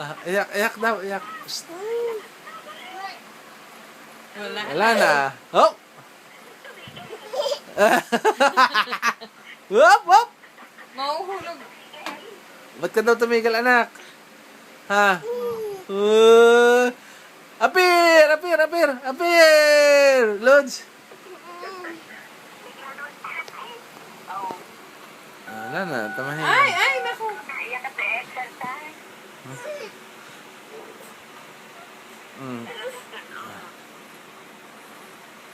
Ah, iyak, iyak daw, iyak. Shh, Wala. Wala na. Oh! wop, wop! Mauhulog. Ba't ka daw tumigil, anak? Ha? Uh, apir! Apir! Apir! Apir! Lods! Ah, Wala na, tamahin. Ay, ay. Mm.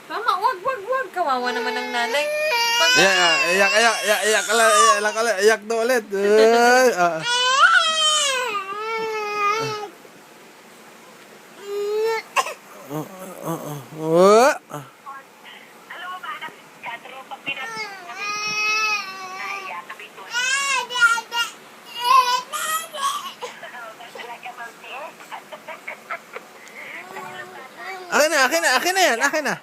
Tama, wag, wag, wag. Kawawa naman ng nanay. Pag Iyak, iyak, iyak, iyak, iyak, iyak, iyak, iyak, iyak, iyak daw ulit. Ay, ah. Oh, oh, oh, oh. Alam mo ba, anak, katro pa pinag... Naiyak kami doon. Talaga, Mami, eh. Akin na, akin na, akin na yan, akin na.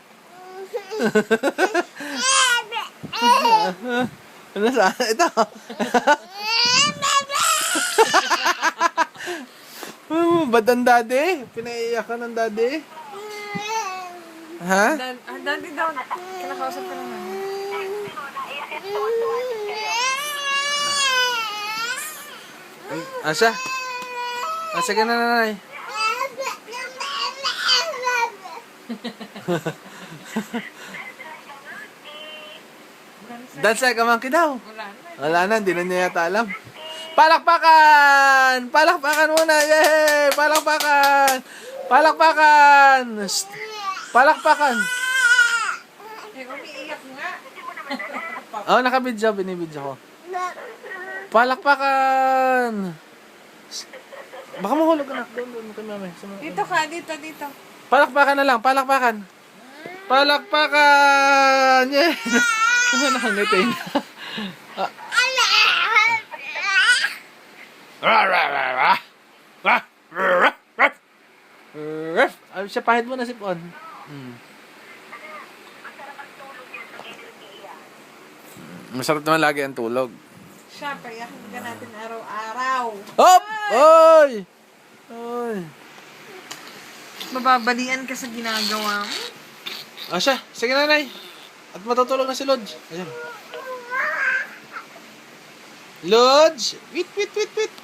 Ano sa? Ito. Hmm, ba't ang daddy? Pinaiyak ka ng daddy? Ha? dad, ah, daddy daw. Kinakausap ka naman. Asa? Asa ka na nanay? Dance like a monkey daw. Wala na. Wala na, hindi na niya yata alam. Palakpakan! Palakpakan muna! Yay! Palakpakan! Palakpakan! Palakpakan! Eh, umiiyak nga. Oh, nakabidyo. Binibidyo ko. Palakpakan! Baka mahulog ka na. Doon, doon kay mami. Dito ka, dito, dito. Palakpakan na lang, palakpakan. Palakpakan! Yes! Ano na ang ngiti na? Ay, ah, siya pahit mo na si Pon. Mm. Masarap naman lagi ang tulog. Siyempre, yakin ka natin araw-araw. Hop! Oy! Oy! Mababalian ka sa ginagawa mo. Ah, siya. Sige, nanay. At matutulog na si Lodge. Ayan. Lodge! Wait, wait, wait, wait.